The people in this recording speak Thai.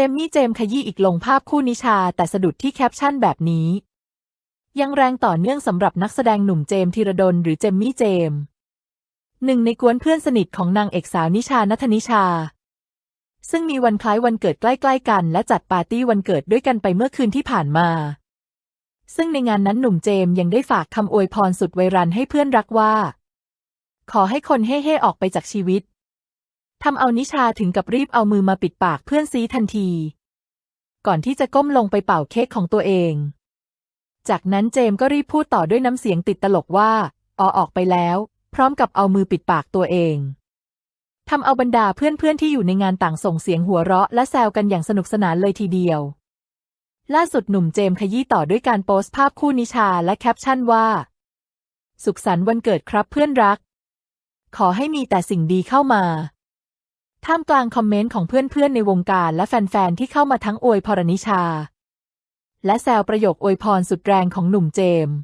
จมมี่เจมขยี้อีกลงภาพคู่นิชาแต่สะดุดที่แคปชั่นแบบนี้ ยังแรงต่อเนื่องสำหรับนักแสดงหนุ่มเจมธีรดลหรือเจมมี่เจม หนึ่งในกวนเพื่อนสนิทของนางเอกสาวนิชานัทนิชา ซึ่งมีวันคล้ายวันเกิดใกล้ๆกัน และจัดปาร์ตี้วันเกิดด้วยกันไปเมื่อคืนที่ผ่านมา ซึ่งในงานนั้นหนุ่มเจมยังได้ฝากคำอวยพรสุดไวรันให้เพื่อนรักว่า ขอให้คนเฮ่ๆออกไปจากชีวิต ทำเอานิชาถึงกับรีบเอามือมาปิดปากเพื่อนซีทันที ก่อนที่จะก้มลงไปเป่าเค้กของตัวเอง จากนั้นเจมก็รีบพูดต่อด้วยน้ำเสียงติดตลกว่าออออกไปแล้ว พร้อมกับเอามือปิดปากตัวเองทำเอาบรรดาเพื่อนๆที่อยู่ในงานต่างส่งเสียงหัวเราะและแซวกันอย่างสนุกสนานเลยทีเดียว ล่าสุดหนุ่มเจมขยี้ต่อด้วยการโพสต์ภาพคู่นิชาและแคปชั่นว่า สุขสันต์วันเกิดครับเพื่อนรัก ขอให้มีแต่สิ่งดีเข้ามา ท่ามกลางคอมเมนต์ของเพื่อนๆในวงการและแฟนๆที่เข้ามาทั้งอวยพรนิชา และแซวประโยคอวยพรสุดแรงของหนุ่มเจมส์